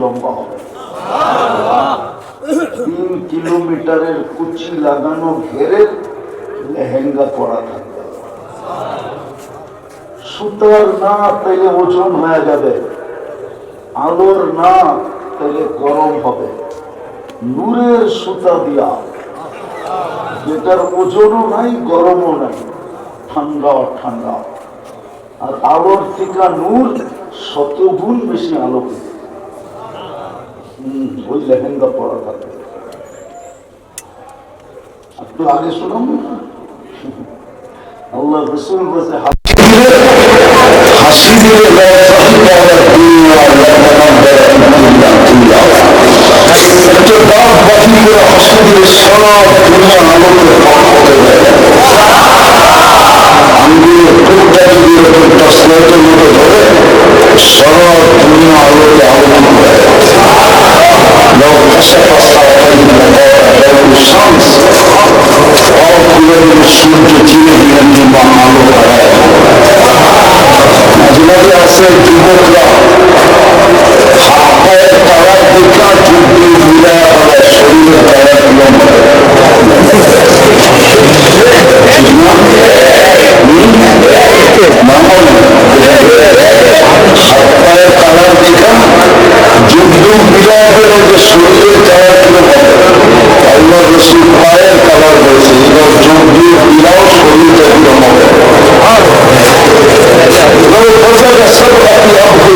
লম্বা হবে তিন কিলোমিটারের কুচি লাগানো লেহেঙ্গা পরা থাকবে। সুতার না তাইলে ওজন হয়ে যাবে আলোর না তাইলে গরম হবে। নূরের সুতা দিয়া যেটার ওজনও নাই গরমও নাই ঠান্ডা ঠান্ডা আর আলোর থেকে নূর শতগুণ বেশি হম, ওই লেহেঙ্গা পরা থাকে একটু আগে শুনুন আল্লাহ রসুল বলছে সারা দুনিয়া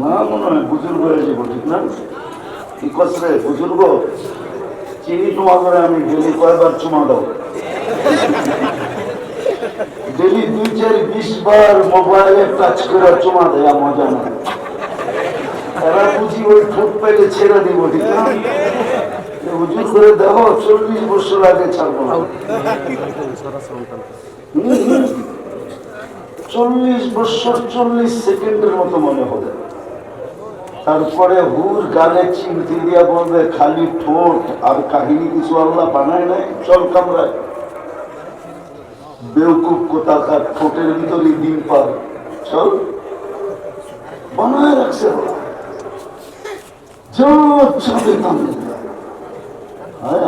না, মনে হয় বুজুর্গ হয়ে যাইব ঠিক না? কি কসরে বুজুর্গ? চিনি তোমা করে আমি ডেলি কয়বার চুমা দাও ডেলি দুই চার বিশ বার মোবাইলে টাচ করে চুমা দেয়া মজা না। তারা বুঝি ওই ঠোঁট পাইলে ছেড়ে দিব, ঠিক না? হুজুর করে দেখো চল্লিশ বছর আগে ছাড়বো না। চল্লিশ বছর, চল্লিশ সেকেন্ডের মতো মনে হবে। তারপরে হুর গালে চিমটি দিয়া বলবে, খালি ঠোঁট, আর কাহিনী কিছু আল্লাহ বানায় নাই? চল কামরায়। বেউকুব কোথাকার ঠোঁটের ভিতরে ডিম পার। চল। বানায় রাখছে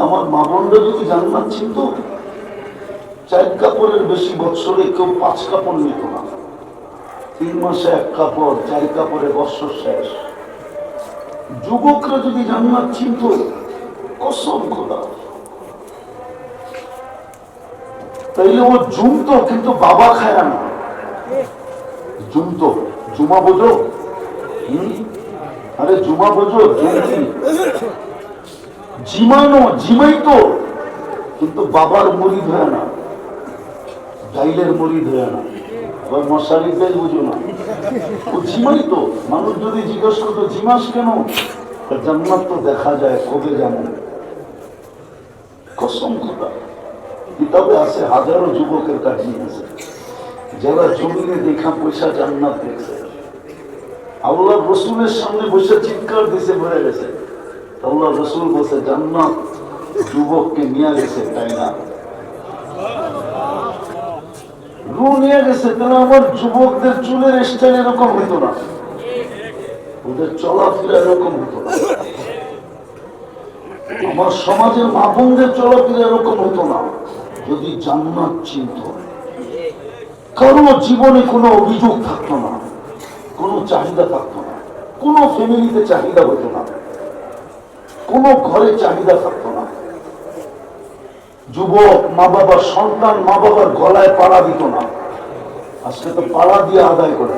আমার মা বোনরা যদি জান্নাত চিনত চার কাপড়ের বেশি বৎসরে কেউ পাঁচ কাপড় নিত না। তিন মাসে এক কাপড়, চার কাপড়ে বৎসর শেষ। যুবকরা যদি জান্নাত চিনত, কসম খোদা। তাইলে ও জুমতো, কিন্তু বাবা খায় না। জুমতো, জুমা বোঝো? আরে জুমা বোঝো জিমানো জিমাই তো কিন্তু বাবার মরিদ হয় না। ডাইলের মরিদ হয় না। আবার মশারি বুঝো না। ও তো। মানুষ যদি জিজ্ঞেস করতো কেন? জান্নাত তো দেখা যায়, কবে কসম কিতাবে আছে, হাজারো যুবকের কাহিনী আছে। যারা জমিনে দেখা পয়সা জান্নাত দেখছে। আল্লাহ রসুলের সামনে বসে চিৎকার দিছে, ভরে গেছে। আল্লাহ রসুল বসে জান্নাত যুবককে নিয়ে গেছে, তাই না? রু নিয়ে গেছে তাহলে আমার যুবকদের চুলের স্টাইল এরকম হতো না। ওদের চলাফেরা এরকম হতো না। আমার সমাজের মা চলাফেরা এরকম হতো না। যদি জান্নাত চিন্ত। কারও জীবনে কোনো অভিযোগ থাকতো না, কোনো চাহিদা থাকতো না, কোনো ফ্যামিলিতে চাহিদা হতো না, কোনো ঘরে চাহিদা থাকতো যুবক, মা বাবার সন্তান, মা বাবার গলায় পাড়া দিত না। আজকে তো পাড়া দিয়ে আদায় করে।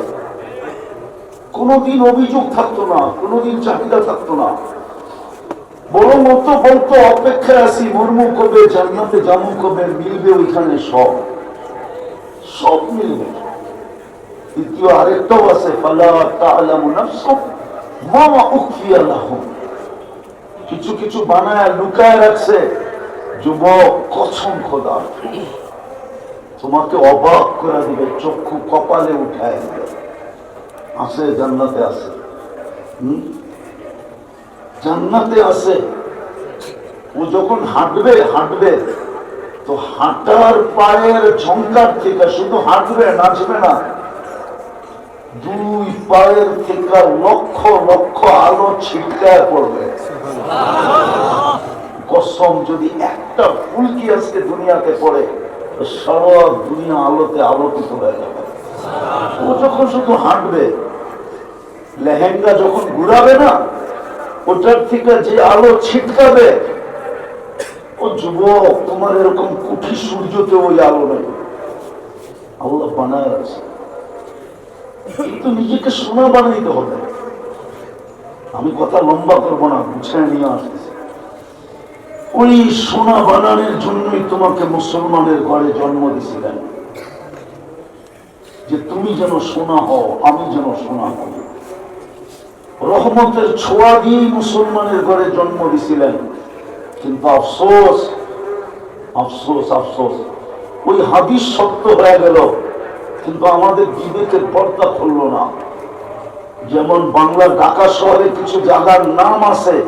কোনোদিন অভিযোগ থাকতো না, কোনোদিন চাহিদা থাকতো না। বড় মতো বলতো, অপেক্ষায় আছি, মর্মু কবে জান্নাতে জামু কবে মিলবে ওইখানে সব। সব মিলবে। দ্বিতীয় আরেকটাও আছে কিছু কিছু বানায় লুকায় রাখছে। যুবক, কসম খোদা তোমাকে অবাক করে দিবে, চক্ষু কপালে উঠায় দিবে। আছে, জান্নাতে আছে। জান্নাতে আছে। ও যখন হাঁটবে হাঁটবে, তো হাঁটার পায়ের ঝঙ্কার থেকে শুধু হাঁটবে, নাচবে না, দুই পায়ের থেকে লক্ষ লক্ষ আলো ছিটকায় পড়বে। কসম, যদি একটা ফুলকি আজকে দুনিয়াতে পড়ে সারা দুনিয়া আলোতে আলোকিত হয়ে যাবে। ও যখন শুধু হাঁটবে, লেহেঙ্গা যখন ঘুরাবে না, ওটার থেকে যে আলো ছিটকাবে, ও যুবক, তোমার এরকম কুঠি সূর্যতে ওই আলো নেই। আল্লাহ বানায় আছে কিন্তু নিজেকে সোনা বানাইতে হবে। আমি কথা লম্বা করব না, গুছায় নিয়ে আসতেছি। ওই সোনা বানানোর জন্যই তোমাকে মুসলমানের ঘরে জন্ম দিছিলেন যে তুমি যেন সোনা হও, আমি যেন সোনা হই। রহমতের ছোঁয়া দিয়েই মুসলমানের ঘরে জন্ম দিছিলেন কিন্তু আফসোস আফসোস আফসোস, ওই হাদিস সত্য হয়ে গেল। কিন্তু আমাদের বিবেকের পর্দা খুললো না। যেমন বাংলার ঢাকা শহরে কিছু জায়গার নাম আছে,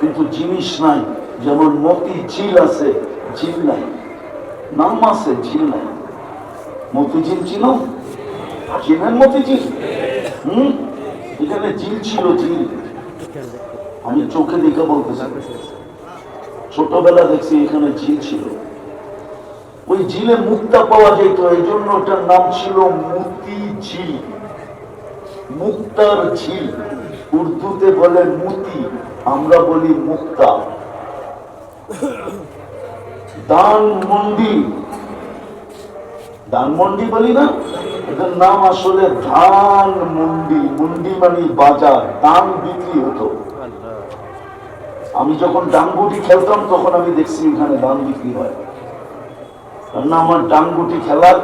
কিন্তু জিনিস নাই। যেমন মতি ঝিল আছে, ঝিল নাই। নাম আছে ঝিল নাই। মতিঝিল ছিল চিনেন মতিঝিল হম? এখানে ঝিল ছিল, ঝিল। আমি চোখে দেখে বলতে চাই ছোটবেলা দেখছি এখানে ঝিল ছিল। ওই ঝিলে মুক্তা পাওয়া যেত এই জন্য ওটার নাম ছিল মুতি ঝিল। মুক্তার ঝিল। উর্দুতে বলে মুতি, আমরা বলি মুক্তা। দান মন্ডি ধানমন্ডি বলি না? এটার নাম আসলে ধান মন্ডি মন্ডি মানে বাজার, ধান বিক্রি হতো। আমি যখন ডাঙ্গুটি খেলতাম, তখন আমি দেখছি এখানে ধান বিক্রি হয়। কেননা আমার ডাঙ্গুটি খেলার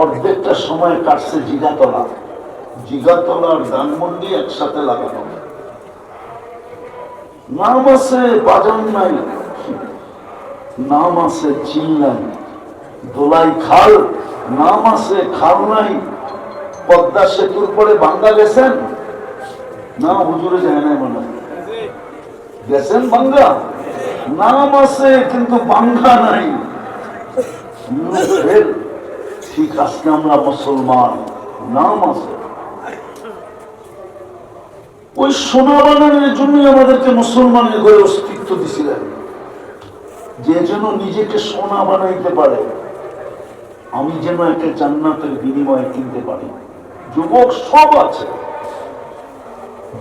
অর্ধেকটা সময় কাটছে জিগাতলা। জিগাতলা আর ধানমন্ডি একসাথে লাগানো। নাম আছে বাজার নাই নাম আছে চিল নাই দোলাই খাল নাম আছে খাল নাই। পদ্মা সেতুর পরে বাংলা গেছেন? না, হুজুরে যায় নাই মনে গেছেন বাংলা নাম আছে কিন্তু বাংলা নাই। ঠিক আজকে আমরা মুসলমান নাম আছে ওই সোনা বানানোর জন্যই আমাদেরকে মুসলমানের ঘরে অস্তিত্ব দিছিলেন। যে যেন নিজেকে সোনা বানাইতে পারে, আমি যেন একটা জান্নাতের বিনিময়ে কিনতে পারি। যুবক সব আছে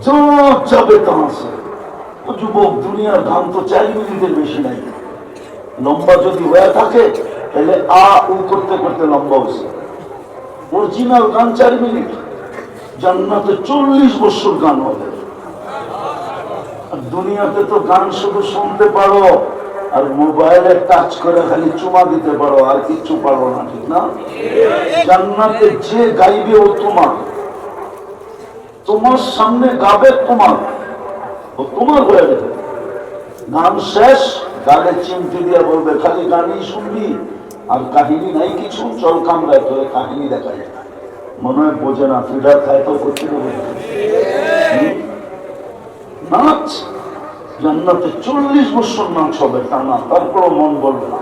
যা যাবে তা আছে। ও যুবক, দুনিয়ার ধান তো চার মিনিটের বেশি নাই। লম্বা যদি হয়ে থাকে, তাহলে আ, উ করতে করতে লম্বা হয়েছে। অরিজিনাল গান চার মিনিট, জান্নাতে চল্লিশ বছর গান হবে। দুনিয়াতে তো গান শুধু শুনতে পারো। আর মোবাইলে টাচ করে খালি চুমা দিতে পারো, আর কিচ্ছু পারো না, ঠিক না? জান্নাতে যে গাইবে ও তোমার। তোমার সামনে গাবে তোমার। ও তোমার হয়ে যাবে। গান শেষ গানে চিমটি দিয়ে বলবে, খালি গানই শুনবি, আর কাহিনী নাই কিছু, চল কামড়ায় তোরে কাহিনী দেখা যায় মনে হয় বোঝে না, ফিডার খায় তো দেবে নাচ। জান্নাতে চল্লিশ বছর নাচ হবে তা না তারপরও মন বলবে না।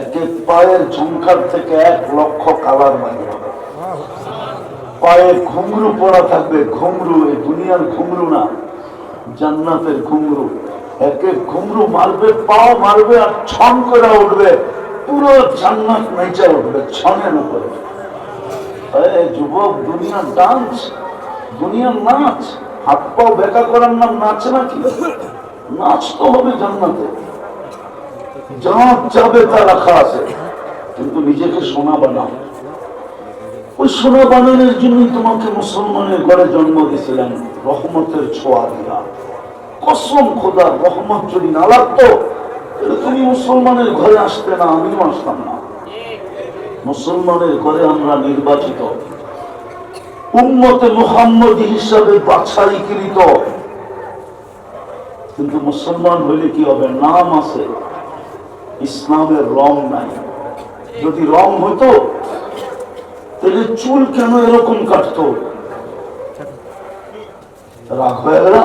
এক এক পায়ের ঝুমকার থেকে এক লক্ষ কালার বানিয়ে হবে। পায়ে ঘুমরু পরা থাকবে, ঘুমরু, এই দুনিয়ার ঘুমরু না, জান্নাতের ঘুমরু। এক এক ঘুমরু মারবে, পাও মারবে আর ছন করে উঠবে, পুরো জান্নাত নেচে উঠবে, ছনের উপরে। এ যুবক, দুনিয়ার ডান্স দুনিয়ার নাচ। হাত পাও বেকা করার নাম নাকি? হবে জান্নাতে। যা যাবে তা রাখা আছে। কিন্তু নিজেকে সোনা বানাও। ওই সোনা বানানোর তোমাকে মুসলমানের ঘরে জন্ম দিয়েছিলেন রহমতের ছোঁয়া দিয়া। কসম খোদার রহমত যদি না লাগতো তুমি মুসলমানের ঘরে আসতে না, আমিও আসতাম না। মুসলমানের ঘরে আমরা নির্বাচিত। মুহাম্মদ হিসাবে কিন্তু মুসলমান হইলে কি হবে? নাম আছে। ইসলামের রং নাই। যদি রং তাহলে চুল কেন এরকম কাটতো? রাগ হয়ে গেল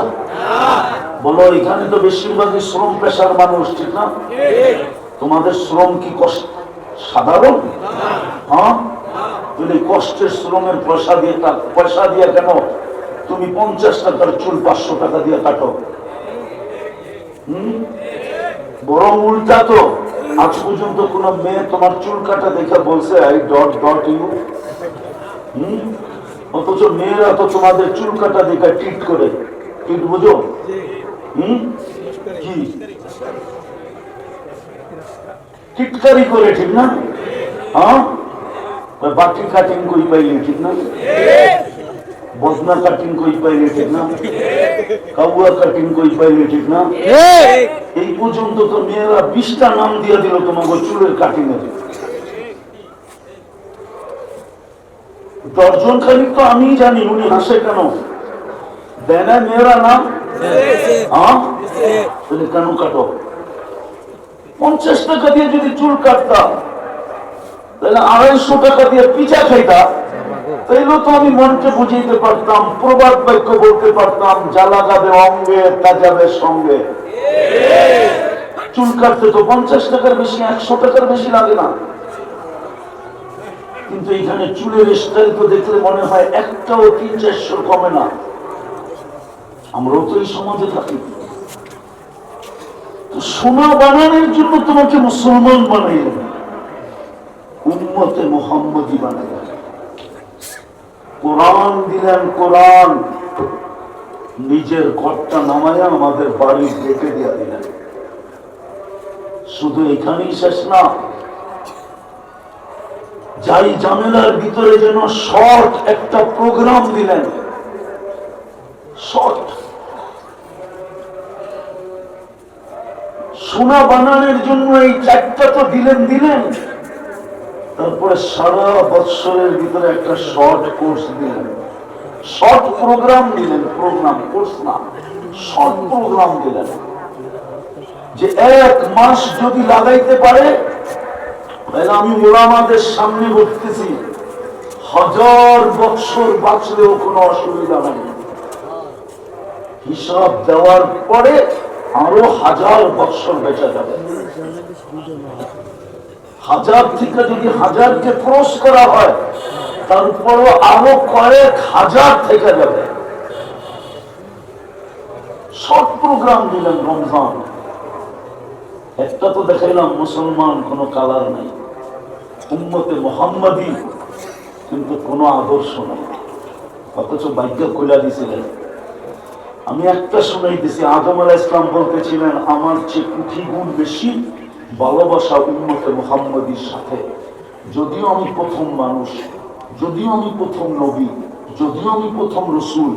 বলো, এখানে তো বেশিরভাগই শ্রম পেশার মানুষ, ঠিক না? তোমাদের শ্রম কি কষ্ট? সাধারণ? হ্যাঁ? তুমি কষ্টের শ্রমের পয়সা দিয়ে পয়সা দিয়ে কেন তুমি পঞ্চাশ টাকার চুল পাঁচশো টাকা দিয়ে কাটো? বরং উল্টা তো। আজ পর্যন্ত কোন মেয়ে তোমার চুল কাটা দেখে বলছে আই ডট ডট ইউ। অথচ মেয়েরা তো তোমাদের চুল কাটা দেখে টিট করে। টিট বুঝো? হুম? কি? টিটকারি করে, ঠিক না? হ্যাঁ? বাটি কাটিং কই পাইলে ঠিক না বদনা কাটিং কই পাইলে ঠিক না কাউয়া কাটিং কই পাইলে ঠিক না এই পর্যন্ত তো মেয়েরা বিশটা নাম দিয়ে দিল তোমাকে চুলের কাটিং এর দশজন খালি তো আমি জানি উনি হাসে কেন দেয় না মেয়েরা নাম হ্যাঁ কেন কাটো পঞ্চাশ টাকা দিয়ে যদি চুল কাটতাম আড়াইশো টাকা দিয়ে তাইলেও তো আমি মনকে পারতাম, প্রবাদ বাক্য বলতে পারতাম জ্বালা যাবে অঙ্গে সঙ্গে। চুল কাটতে তো পঞ্চাশ টাকার বেশি, একশো টাকার বেশি লাগে না। কিন্তু এখানে চুলের স্টাইল তো দেখলে মনে হয় একটাও তিন চারশোর কমে না। আমরাও তো এই সমাজে থাকি। সোনা বানানোর জন্য তোমাকে মুসলমান বানাইলেন উম্মতে মোহাম্মদী বানাইলেন কোরআন দিলেন কোরআন, নিজের ঘরটা নামায়া আমাদের বাড়ি ডেকে দিয়া দিলেন। শুধু এখানেই শেষ না, যাই জামেলার ভিতরে যেন শর্ট একটা প্রোগ্রাম দিলেন। শর্ট। সোনা বানানোর জন্য এই চারটা তো দিলেন দিলেন। তারপরে সারা বৎসরের ভিতরে একটা শর্ট কোর্স দিলেন। শর্ট প্রোগ্রাম দিলেন প্রোগ্রাম কোর্স না শর্ট প্রোগ্রাম দিলেন। যে এক মাস যদি লাগাইতে পারে আমি ওলামাদের সামনে বলতেছি হাজার বৎসর বাঁচলেও কোনো অসুবিধা নেই। হিসাব দেওয়ার পরে আরও হাজার বৎসর বেঁচে যাবে। হাজার থেকে যদি হাজারকে ক্রস করা হয় তারপরও আরও কয়েক হাজার থেকে যাবে। সব প্রোগ্রাম দিলেন রমজান। একটা তো দেখাইলাম, মুসলমান কোনো কালার নাই। উম্মতে মোহাম্মদী, কিন্তু কোনো আদর্শ নাই। অথচ ভাগ্য খোলা দিছিলেন। আমি একটা শুনাই দিছি, আদম আলাহ ইসলাম বলতেছিলেন, আমার চেয়ে কুঠি গুণ বেশি ভালোবাসা উন্মতে মোহাম্মদীর সাথে। যদিও আমি প্রথম মানুষ, যদিও আমি প্রথম নবী, যদিও আমি প্রথম রসুল,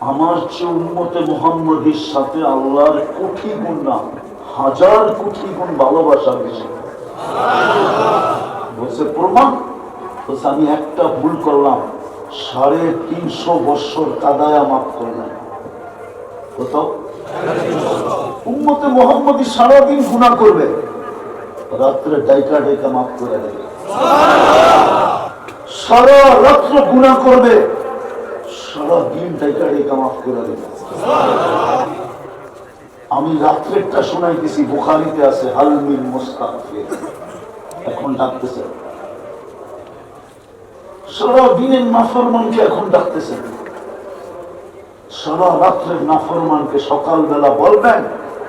আমার চেয়ে উন্মতে মোহাম্মদীর সাথে আল্লাহর কোটি গুণ না, হাজার কোটি গুণ ভালোবাসা বেশি। বলছে, প্রমাণ? বলছে, আমি একটা ভুল করলাম, সাড়ে তিনশো বৎসর কাদায়া মাফ করলেন কোথাও? উম্মতে মোহাম্মদী সারাদিন গুণা করবে। রাত্রে ডাইকা ডাইকা মাফ করে দেবে। সারা রাত্র গুণা করবে। সারা দিন ডাইকা ডাইকা মাফ করে দেবে। আমি রাত্রেরটা শোনাইতেছি বুখারিতে আছে হালমিন মোস্তাকফির এখন ডাকতেছে। সারা দিনের নাফরমানকে এখন ডাকতেছে। সারা রাত্রের নাফরমানকে সকালবেলা বলবেন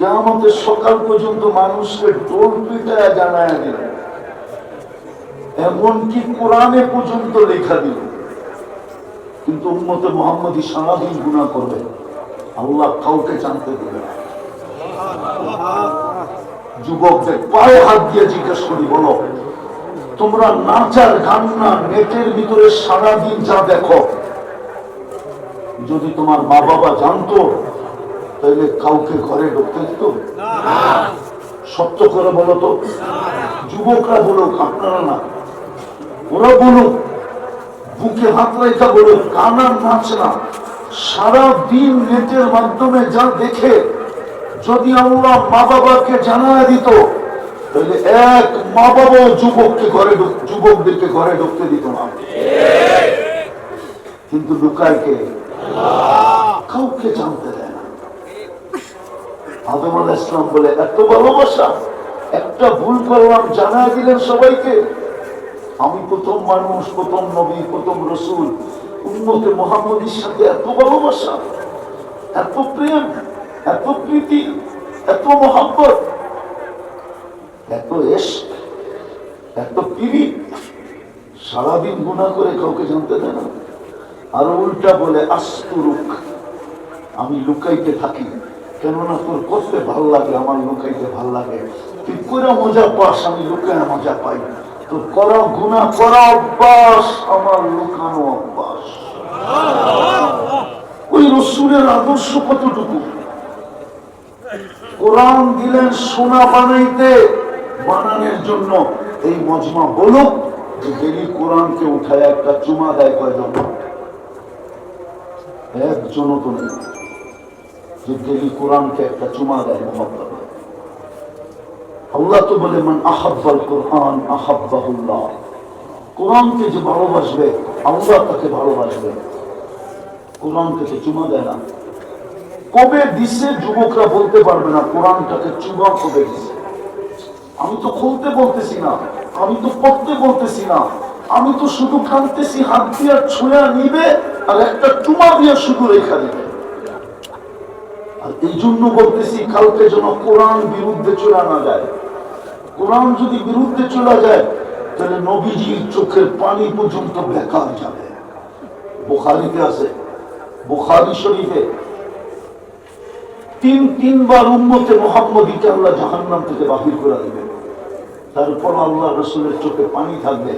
কেমতের সকাল পর্যন্ত মানুষকে টোল পিটায় জানায় দিল। এমনকি কোরআনে পর্যন্ত লেখা দিল। কিন্তু উম্মতে মোহাম্মদী সারাদিন গুণা করবে। আল্লাহ কাউকে জানতে দেবে যুবকদের পায়ে হাত দিয়ে জিজ্ঞেস করি, বলো, তোমরা নাচার গান্না নেটের ভিতরে সারাদিন যা দেখো, যদি তোমার মা বাবা জানতো তাহলে কাউকে ঘরে ঢুকতে দিত? সত্য করে বলো তো। যুবকরা বলুক আপনারা না। ওরা বলুক বুকে হাত রেখা বলুক কানার নাচ না। সারা দিন নেটের মাধ্যমে যা দেখে যদি আমরা মা বাবাকে জানায় দিত তাহলে এক মা বাবাও যুবককে ঘরে যুবকদেরকে ঘরে ঢুকতে দিত না। কিন্তু লুকায় কে? কাউকে জানতে দেয় না আদম আলাহ ইসলাম বলে, এত ভালোবাসা একটা ভুল করলাম, জানা দিলেন সবাইকে? আমি প্রথম মানুষ, প্রথম নবী, প্রথম রসুল উন্মতে মোহাম্মদের সাথে এত ভালোবাসা এত প্রেম, এত প্রীতি, এত মোহাম্মত এত এস, এত পিড়ি, সারাদিন গুণা করে কাউকে জানতে দেয় না। আর উল্টা বলে, আস্তুরুক, আমি লুকাইতে থাকি। কেননা তোর করতে ভালো লাগে, আমার লুকাইতে ভালো লাগে। তুই করে মজা পাস, আমি লুকায় মজা পাই। তোর করা গুণা করা অভ্যাস, আমার লুকানো অভ্যাস। ওই রসুলের আদর্শ কতটুকু? কোরআন দিলেন সোনা বানাইতে, বানানোর জন্য। এই মজমা বলুক যে ডেলি কোরআনকে উঠায় একটা চুমা দেয় কয়জন? একজনও তো নেই। যে ডেলি কোরআনকে একটা চুমা দেয় মোহাম্মদ আল্লাহ তো বলে, মান আহাব্বাল কোরআন, আহাব্বাহুল্লাহ। কোরআনকে যে ভালোবাসবে, আল্লাহ তাকে ভালোবাসবে। কোরআনকে তো চুমা দেয় না। কবে দিছে, যুবকরা বলতে পারবে না, কোরআনটাকে চুমা কবে দিছে। আমি তো খুলতে বলতেছি না, আমি তো পড়তে বলতেছি না। আমি তো শুধু কানতেছি হাত দিয়ে ছুঁয়া নিবে, আর একটা চুমা দিয়ে শুধু রেখা দিবে। এই জন্য বলতেছি, কালকে যেন কোরআন বিরুদ্ধে চলে না যায়। কোরআন যদি বিরুদ্ধে চলে যায়, তাহলে নবীজির চোখের পানি পর্যন্ত বেকার যাবে। বোখারিতে আছে, বোখারি শরীফে, তিন, তিনবার উম্মতে মোহাম্মদীকে আল্লাহ জাহান্নাম থেকে বাহির করে দিবে তারপর আল্লাহ রসুলের চোখে পানি থাকবে।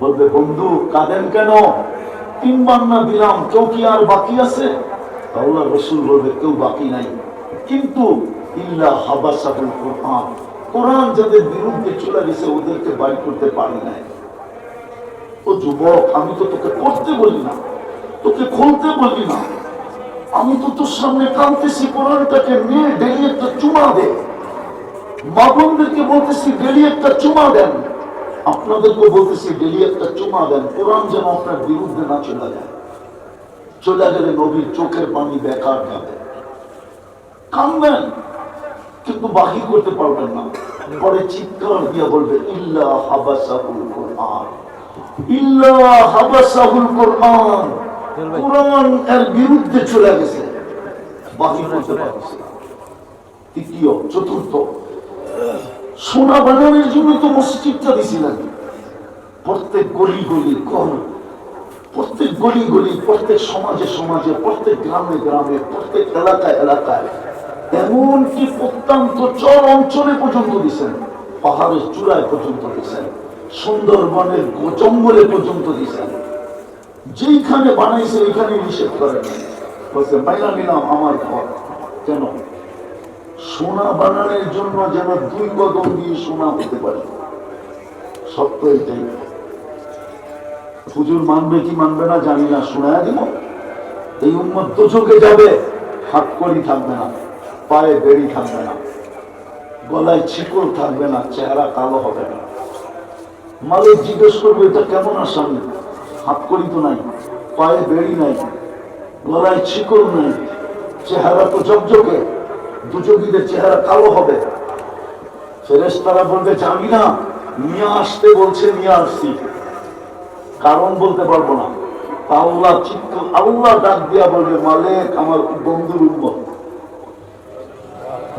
বলবে, বন্ধু, কাঁদেন কেন? তিনবার না দিলাম, কেউ কি আর বাকি আছে? আল্লাহ রসুল বলবে, কেউ বাকি নাই। কিন্তু কোরআন। যাদের বিরুদ্ধে চলে গেছে, ওদেরকে করতে পারি নাই। ও যুবক, আমি তো তোকে পড়তে বলি না। তোকে খুলতে বলি না। আমি তো তোর সামনে কোরআনটাকে নিয়ে ডেলি একটা চুমা দে। বলতেছি ডেলি একটা চুমা দেন। আপনাদেরকে বলতেছি ডেলি একটা চুমা দেন। কোরআন যেন আপনার বিরুদ্ধে না চলে যায়। চলে গেলে নবীর চোখের পানি বেকার যাবে। কানবেন, কিন্তু বাকি করতে পারবেন না। পরে চিৎকার দিয়ে বলবে, ইল্লা কোরআন। ইল্লা কোরআন। কোরআন এর বিরুদ্ধে চলে গেছে। বাকি করতে তৃতীয়, চতুর্থ, সোনা বানানোর জন্য তো মসজিদটা দিছিলেন। প্রত্যেক গলি গলি ঘর, প্রত্যেক গলি গলি, প্রত্যেক সমাজে সমাজে, প্রত্যেক গ্রামে গ্রামে, প্রত্যেক এলাকায় এলাকায়। এমনকি প্রত্যন্ত চর অঞ্চলে পর্যন্ত দিছেন? পাহাড়ের চূড়ায় পর্যন্ত দিছেন। সুন্দরবনের জঙ্গলে পর্যন্ত দিছেন। যেইখানে বানাইছে ওইখানে নিষেধ করেন। বলছে নিলাম আমার ঘর। কেন? সোনা বানানোর জন্য যেন দুই কদম দিয়ে সোনা হতে পারে। সত্য এটাই। হুজুর মানবে কি মানবে না জানি না, শোনায় দিব। এই উন্মত চোখে যাবে, হাত করি থাকবে না। পায়ে বেড়ি থাকবে না। গলায় ছিকল থাকবে না, চেহারা কালো হবে না। মালিক জিজ্ঞেস করবে, এটা কেমন আসামি? হাত করি তো নাই, পায়ে বেড়ি নাই, গলায় ছিকল নাই, চেহারা তো জকজকে দুচকিদের চেহারা কালো হবে। ফেরেশতারা বলবে, জানি না, নিয়ে আসতে বলছে, নিয়ে আসছি। কারণ বলতে পারব না। আল্লাহ চিত্ত আল্লাহ ডাক দিয়া বলবে, মালিক, আমার বন্ধুর উন্মত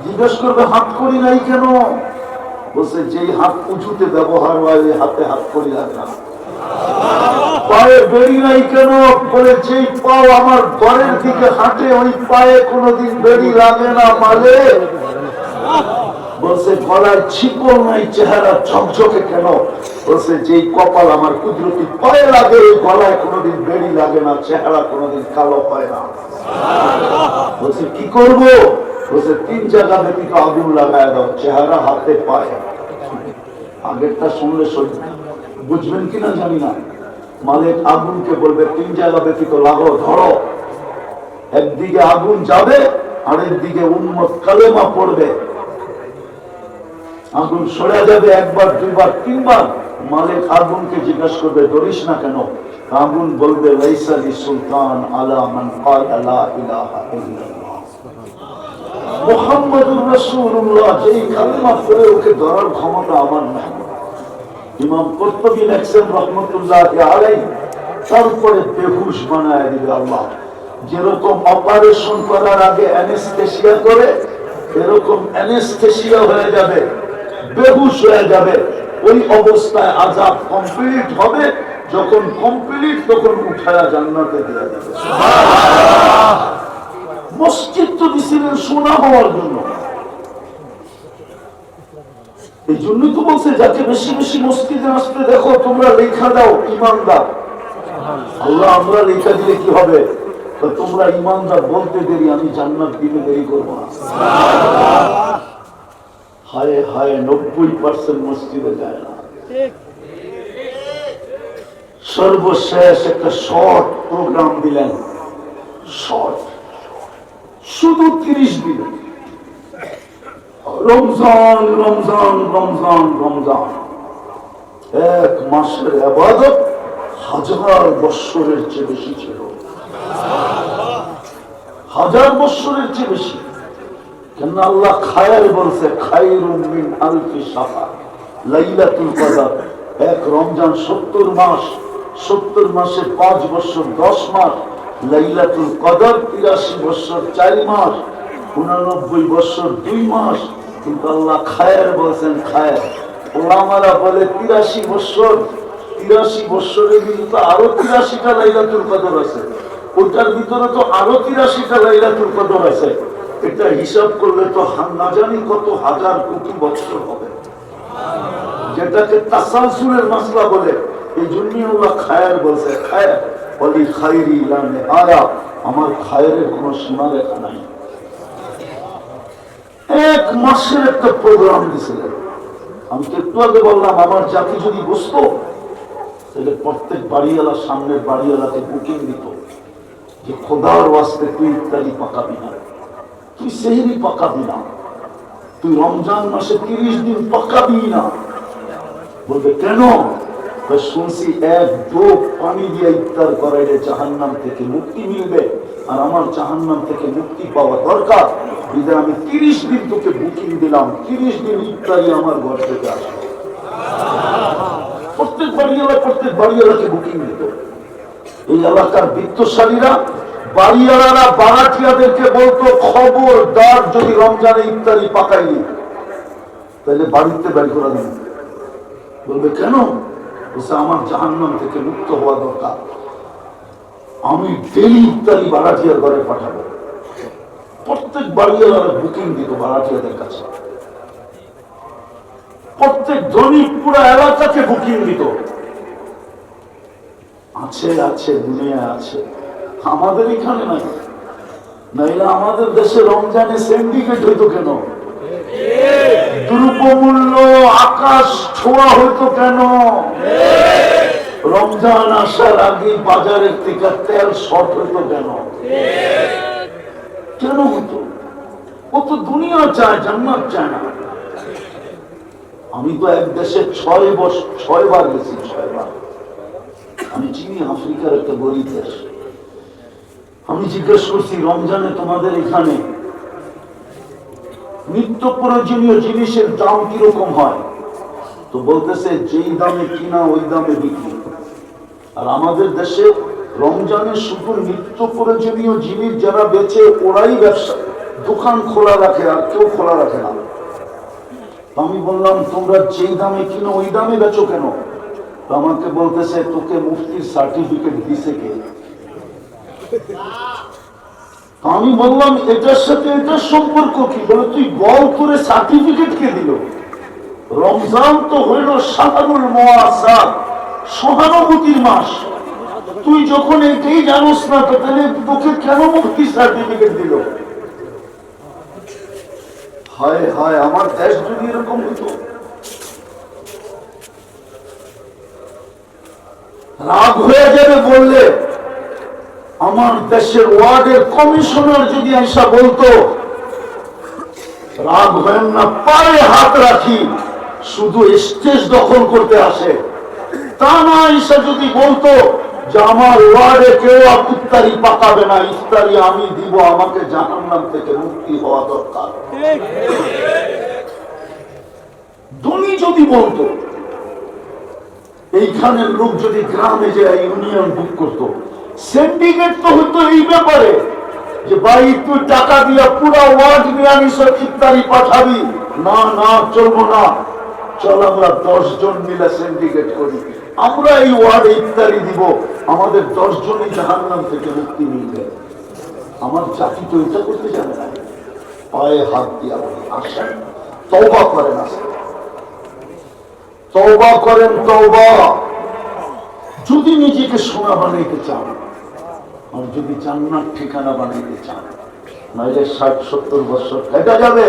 জিজ্ঞেস করবে, হাত করি নাই কেন? বলছে, যেই হাত উঁচুতে ব্যবহার হয়, ওই হাতে হাত করি লাগে না। পায়ে বেড়ি নাই কেন? বলে, যেই পাও আমার ঘরের দিকে হাঁটে, ওই পায়ে কোনোদিন বেড়ি লাগে না মালে। বলছে, গলায় ছিপল নাই, চেহারা ঝকঝকে কেন? বলছে, যেই কপাল আমার কুদরতি পায়ে লাগে, ওই গলায় কোনোদিন বেড়ি লাগে না, চেহারা কোনোদিন কালো হয় না। বলছে, কি করব? বলছে তিন জায়গা ব্যতীত আগুন লাগায় দাও চেহারা, হাতে পায়ে। আগেরটা শুনলে বুঝবেন কিনা জানি না। মালিক আগুনকে বলবে, তিন জায়গা ব্যতীত লাগো, ধরো। একদিকে আগুন যাবে আরেক দিকে উন্মত কালেমা পড়বে। আগুন সরে যাবে একবার, দুইবার, তিনবার। মালিক আগুনকে জিজ্ঞাসা করবে, ধরিস না কেন? আগুন বলবে লাইসালি সুলতান আলা মান ক্বালা ইলাহা ইল্লাল্লাহ। তারপরে বেহুশ বানায় দিবে আল্লাহ। যেরকম অপারেশন করার আগে অ্যানেস্থেসিয়া করে, এরকম অ্যানেস্থেসিয়া হয়ে যাবে, বেহুশ হয়ে যাবে। ওই অবস্থায় আজাব কমপ্লিট হবে, যখন কমপ্লিট তখন উঠায়া জান্নাতে দেওয়া যাবে। মসজিদ তো দিছিলেন সোনা হওয়ার জন্য। এই জন্যই তো বলছে, যাকে বেশি বেশি মসজিদে আসতে দেখো, তোমরা লেখা দাও, ইমানদার। আল্লাহ, আমরা লেখা দিলে কি হবে? তোমরা ইমানদার বলতে দেরি, আমি জান্নাত দিতে দেরি করব না। হায় হায়, নব্বই পার্সেন্ট মসজিদে যায় না। সর্বশেষ একটা শর্ট প্রোগ্রাম দিলেন। শর্ট শুধু তিরিশ দিন। রমজান রমজান রমজান রমজান। এক মাসের আবাদত হাজার বৎসরের চেয়ে বেশি ছিল। হাজার বৎসরের চেয়ে বেশি। কেন আল্লাহ খায়ের বলছে খায়রুম মিন আলফি সাফা এক রমজান সত্তর মাস, সত্তর মাসে পাঁচ বছর দশ মাস লাইলাতুল কদর তিরাশি বছর মাস, উনানব্বই বছর দুই মাস। কিন্তু আল্লাহ খায়ের বলছেন, খায়ের। ওলামারা বলে তিরাশি বছর তিরাশি কিন্তু আরও তিরাশিটা লাইলাতুল কদর আছে। ভিতরে তো আরও তিরাশিটা লাইলাতুল কদর আছে। এটা হিসাব করলে তো না জানি কত হাজার কোটি বছর হবে। যেটাকে তাসালসুলের মাসলা বলে, এই জন্যই আল্লাহ খায়ের বলছে, খায়ের। বলি, খাইরি ইলানে আয়া আমার খায়ের কোনো সীমা রেখা নাই। এক মাসের একটা প্রোগ্রাম দিছিলেন আমি তো একটু আগে বললাম, আমার জাতি যদি বুঝতো, তাহলে প্রত্যেক বাড়িওয়ালার সামনের বাড়িওয়ালাকে বুকিং দিত যে, খোদার ওয়াস্তে তুই ইত্যাদি পাকাবি না। তুই সেহরি পাকাবি না। তুই রমজান মাসে তিরিশ দিন পাকাবি না। বলবে, কেন? তো শুনছি এক করাইলে জাহান্নাম থেকে মুক্তি আর আমার জাহান্নাম থেকে পাওয়া দরকার। আমি তিরিশ দিন বুকিং দিলাম। তিরিশ দিন আমার ঘর থেকে প্রত্যেক প্রত্যেক বুকিং এই এলাকার বলতো, খবরদার যদি রমজানে ইফতারি পাকাইনি তাহলে বাড়িতে বাড়ি করা দেন বলবে, কেন? বলছে আমার জাহান্নাম থেকে মুক্ত হওয়া দরকার। আমি ডেলি ইফতারি বারাটিয়ার ঘরে পাঠাবো। প্রত্যেক বাড়িওয়ালারা বুকিং দিত বারাটিয়াদের কাছে। প্রত্যেক ধনী পুরো এলাকাকে বুকিং দিত আছে আছে, দুনিয়া আছে। আমাদের এখানে নাই। নাইলে আমাদের দেশে রমজানে সিন্ডিকেট হইতো কেন? দ্রব্যমূল্য আকাশ ছোঁয়া হইতো কেন? রমজান আসার আগে বাজারের থেকে তেল শর্ট হইতো কেন? কেন হতো ও তো দুনিয়া চায়, জান্নাত চায় না। আমি তো এক দেশে ছয় বছর ছয় বার গেছি, ছয় বার। আমি চিনি আফ্রিকার একটা গরিব দেশ। আমি জিজ্ঞেস করছি, রমজানে তোমাদের এখানে নিত্য প্রয়োজনীয় জিনিসের দাম কীরকম হয়? তো বলতেছে, যেই দামে কিনা, ওই দামে বিক্রি। আর আমাদের দেশে রমজানে শুধু নিত্য প্রয়োজনীয় জিনিস যারা বেচে, ওরাই ব্যবসা, দোকান খোলা রাখে আর কেউ খোলা রাখে না। আমি বললাম, তোমরা যেই দামে কিনো, ওই দামে বেচো কেন? আমাকে বলতেছে, তোকে মুফতির সার্টিফিকেট দিছে কে? আমি বললাম, এটার সাথে এটার সম্পর্ক কি? বলে, তুই বল করে সার্টিফিকেট কে দিল? রমজান তো হইল সাধারণ মহাসাদ সহানুভূতির মাস। তুই যখন এটাই জানোস না তাহলে তোকে কেন মুক্তি সার্টিফিকেট দিল? হায় হায়, আমার দেশ যদি এরকম হতো রাগ হয়ে যাবে বললে। আমার দেশের ওয়ার্ডের কমিশনার যদি এসা বলতো, রাগ হয় না, পায়ে হাত রাখি, শুধু স্টেজ দখল করতে আসে। তা না ঈশা যদি বলতো যে আমার ওয়ার্ডে কেউ ইফতারি পাকাবে না, ইফতারি আমি দিব, আমাকে জাহান্নাম থেকে মুক্তি হওয়া দরকার। ধনী যদি বলতো, এইখানের লোক যদি গ্রামে যে ইউনিয়ন বুক করতো সিন্ডিকেট তো হতো এই ব্যাপারে যে ভাই তুই টাকা দিয়া পুরা ওয়ার্ড নিয়ে আনিস, ইফতারি পাঠাবি। না না, চলবো না। চল, আমরা দশ জন মিলে সিন্ডিকেট করি। আমরা এই ওয়ার্ডে ইফতারি দিব। আমাদের দশ জনই জাহান্নাম থেকে মুক্তি মিলবে। আমার জাতি তো এটা করতে জানে না। পায়ে হাত দিয়ে আসেন। তওবা করেন, আসেন। তওবা করেন, তওবা। যদি নিজেকে সোনা বানাইতে চান আর যদি জান্নার ঠিকানা বানাইতে চান, নাইলে ষাট, সত্তর বছর কেটে যাবে।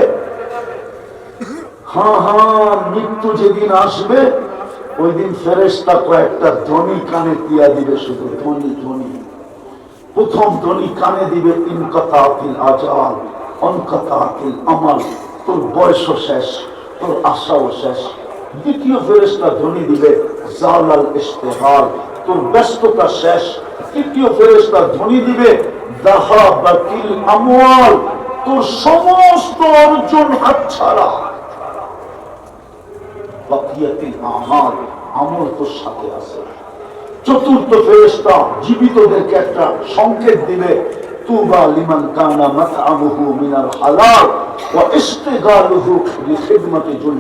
হ্যাঁ হ্যাঁ মৃত্যু যেদিন আসবে ওই দিন ফেরেস্তা কয়েকটা ধ্বনি কানে দিয়া দিবে, শুধু ধ্বনি ধ্বনি। প্রথম ধ্বনি কানে দিবে তিন কথা আকিল আজাল, অন কথা আকিল আমার তোর বয়সও শেষ, তোর আশাও শেষ। দ্বিতীয় ফেরেস্তা ধ্বনি দিবে, জালাল ইস্তেহাল তোর ব্যস্ততা শেষ তৃতীয় ফেরেস্তা ধ্বনি দিবে আমওয়াল তোর সমস্ত অর্জন হাতছাড়া। বাকিয়াতিল আমল তোর সাথে আছে। চতুর্থ ফেরেস্তা জীবিতদেরকে একটা সংকেত দিবে, তুবা লিমান কানা মাতআমুহু মিনাল হালাল ওয়া ইস্তিগালুহু লিখিদমাতি জুল